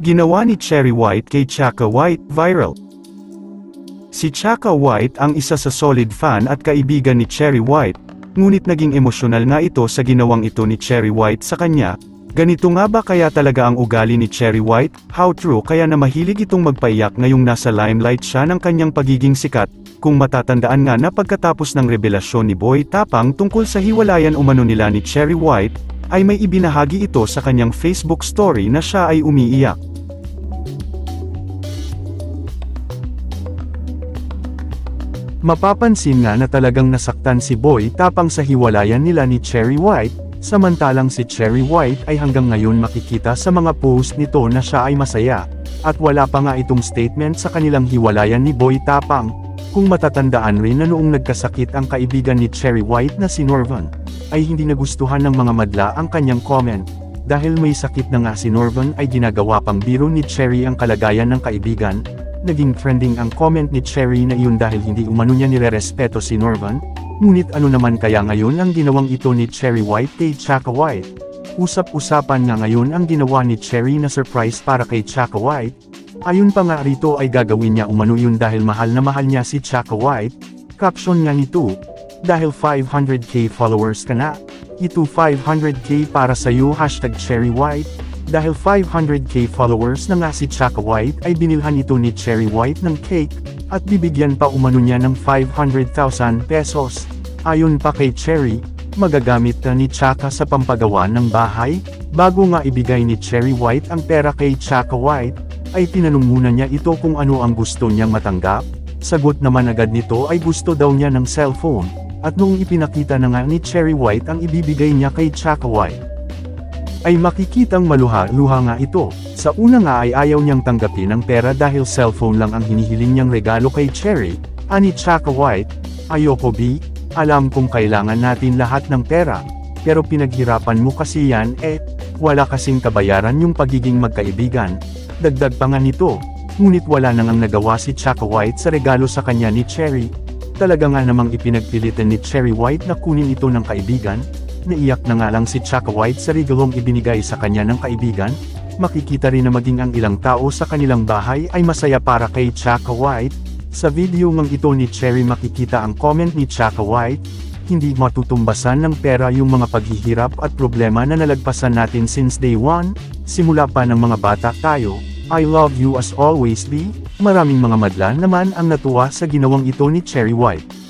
Ginawa ni Cherry White kay Chaka White, viral. Si Chaka White ang isa sa solid fan at kaibigan ni Cherry White, ngunit naging emosyonal nga ito sa ginawang ito ni Cherry White sa kanya, ganito nga ba kaya talaga ang ugali ni Cherry White, how true kaya na mahilig itong magpaiyak ngayong nasa limelight siya ng kanyang pagiging sikat, kung matatandaan nga na pagkatapos ng revelasyon ni Boy Tapang tungkol sa hiwalayan umano nila ni Cherry White, ay may ibinahagi ito sa kanyang Facebook story na siya ay umiiyak. Mapapansin nga na talagang nasaktan si Boy tapang sa hiwalayan nila ni Cherry White, samantalang si Cherry White ay hanggang ngayon makikita sa mga post nito na siya ay masaya, at wala pa nga itong statement sa kanilang hiwalayan ni Boy Tapang, kung matatandaan rin na noong nagkasakit ang kaibigan ni Cherry White na si Norvan, ay hindi nagustuhan ng mga madla ang kanyang comment, dahil may sakit na nga si Norvan ay ginagawa pang biro ni Cherry ang kalagayan ng kaibigan, naging trending ang comment ni Cherry na iyon dahil hindi umano niya nirerespeto si Norvan, ngunit ano naman kaya ngayon ang ginawang ito ni Cherry White kay Chaka White? Usap-usapan nga ngayon ang ginawa ni Cherry na surprise para kay Chaka White, ayon pa nga rito ay gagawin niya umano yun dahil mahal na mahal niya si Chaka White, caption nga nito, dahil 500k followers ka na, ito 500k para sa iyo hashtag Cherry White, dahil 500k followers na nga si Chaka White ay binilhan ito ni Cherry White ng cake, at bibigyan pa umano niya ng 500,000 pesos. Ayon pa kay Cherry, magagamit na ni Chaka sa pampagawa ng bahay, bago nga ibigay ni Cherry White ang pera kay Chaka White, ay tinanong muna niya ito kung ano ang gusto niyang matanggap, sagot naman agad nito ay gusto daw niya ng cellphone, at noong ipinakita na nga ni Cherry White ang ibibigay niya kay Chaka White, ay makikitang maluha-luha nga ito. Sa una nga ay ayaw niyang tanggapin ang pera dahil cellphone lang ang hinihiling niyang regalo kay Cherry, ani Chaka White, ayoko B, alam kong kailangan natin lahat ng pera, pero pinaghirapan mo kasi yan eh, wala kasing kabayaran yung pagiging magkaibigan. Dagdag pa nga nito, ngunit wala nang ang nagawa si Chaka White sa regalo sa kanya ni Cherry. Talaga nga namang ipinagpilitan ni Cherry White na kunin ito ng kaibigan, Naiyak na nga lang si Chaka White sa regalong ibinigay sa kanya ng kaibigan, makikita rin na maging ang ilang tao sa kanilang bahay ay masaya para kay Chaka White. Sa video ngang ito ni Cherry makikita ang comment ni Chaka White, hindi matutumbasan ng pera yung mga paghihirap at problema na nalagpasan natin since day one, simula pa ng mga bata tayo, I love you as always B, maraming mga madla naman ang natuwa sa ginawang ito ni Cherry White.